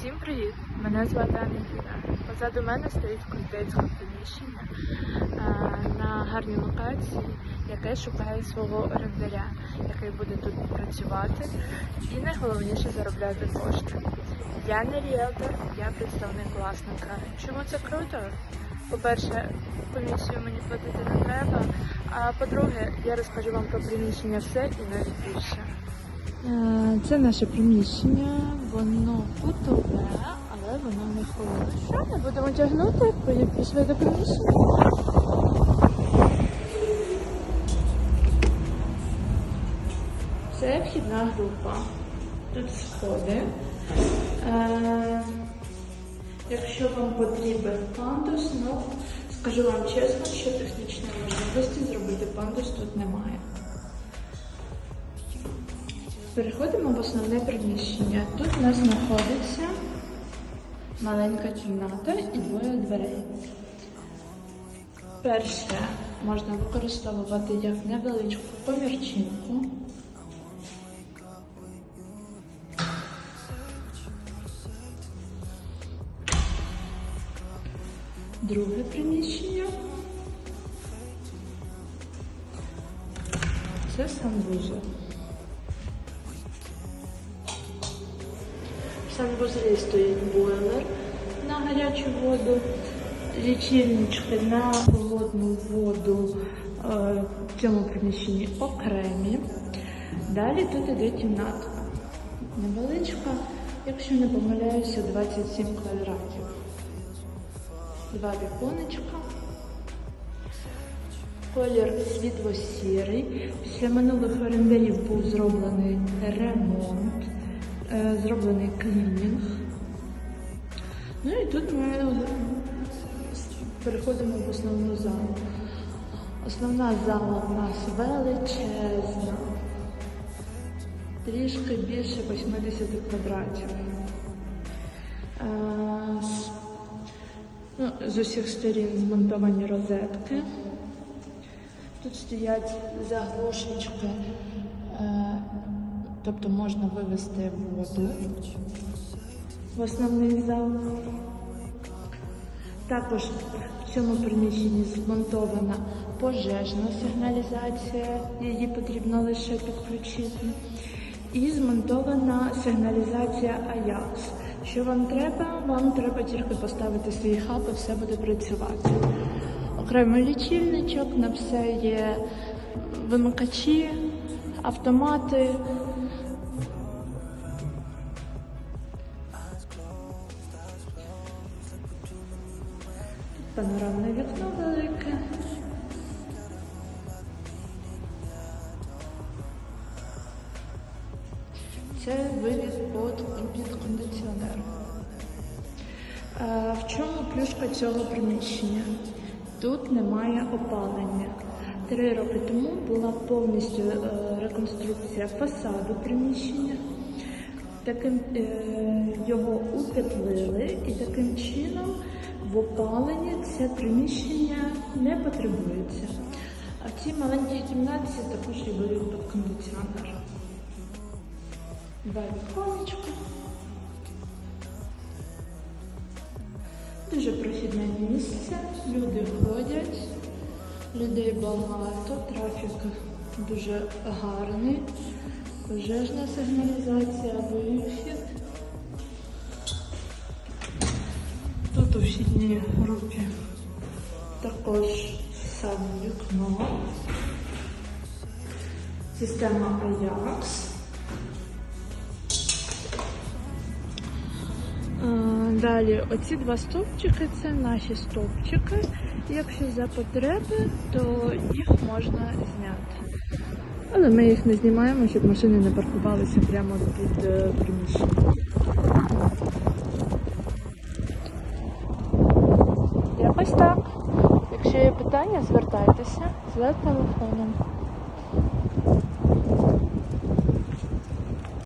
Всім привіт! Мене звати Анна Позаду мене стоїть кондитерське приміщення е, на гарній локації, яке шукає свого орендаря, який буде тут працювати і найголовніше заробляти кошти. Я не ріелтор, я представник власника. Чому це круто? По-перше, комісію мені платити не треба. А по-друге, я розкажу вам про приміщення все і навіть більше. Е, Це наше приміщення, воно кутове, але воно не холодне. Що не будемо тягнути? Пішли до приміщення. Це вхідна група. Тут сходи. Е, Якщо вам потрібен пандус, ну скажу вам чесно, що технічної можливості зробити пандус тут немає. Переходимо в основне приміщення. Тут у нас знаходиться маленька кімната і двоє дверей. Перше можна використовувати як невеличку комірчинку. Друге приміщення. Це санвузол. В санвузлі стоїть бойлер на гарячу воду, лічильнички на холодну воду е, в цьому приміщенні окремі. Далі тут іде кімнатка. Невеличка, якщо не помиляюся, 27 квадратів. Два віконечка. Колір світло-сірий. Після минулих орендарів був зроблений ремонт, зроблений клінінг. Ну і тут ми переходимо в основну залу. Основна зала в нас величезна, трішки більше 80 квадратів. Е, Ну, з усіх сторін змонтовані розетки. Тут стоять заглушечки, е, тобто можна вивести воду в основний зал. Також в цьому приміщенні змонтована пожежна сигналізація, її потрібно лише підключити. І змонтована сигналізація AJAX. Що вам треба? Вам треба тільки поставити свій хаб і все буде працювати. Окремий лічильничок, на все є вимикачі, автомати. Панорамне вікно велике. Це вивіз під, кондиціонер. В чому плюшка цього приміщення? Тут немає опалення. Три роки тому була повністю е, реконструкція фасаду приміщення. Таким е, його утеплили і таким чином в опаленні це приміщення не потребується. А в цій маленькій кімнаті також є під кондиціонер. Два віконечка. Дуже прохідне місце, люди ходять, людей багато, трафік дуже гарний, пожежна сигналізація, вихід. У групі також саме вікно, система Ajax. Е, Далі, оці два стовпчики це наші стовпчики. Якщо за потреби, то їх можна зняти. Але ми їх не знімаємо, щоб машини не паркувалися прямо під е, приміщенням. Якось так. Якщо є питання, звертайтеся за телефоном.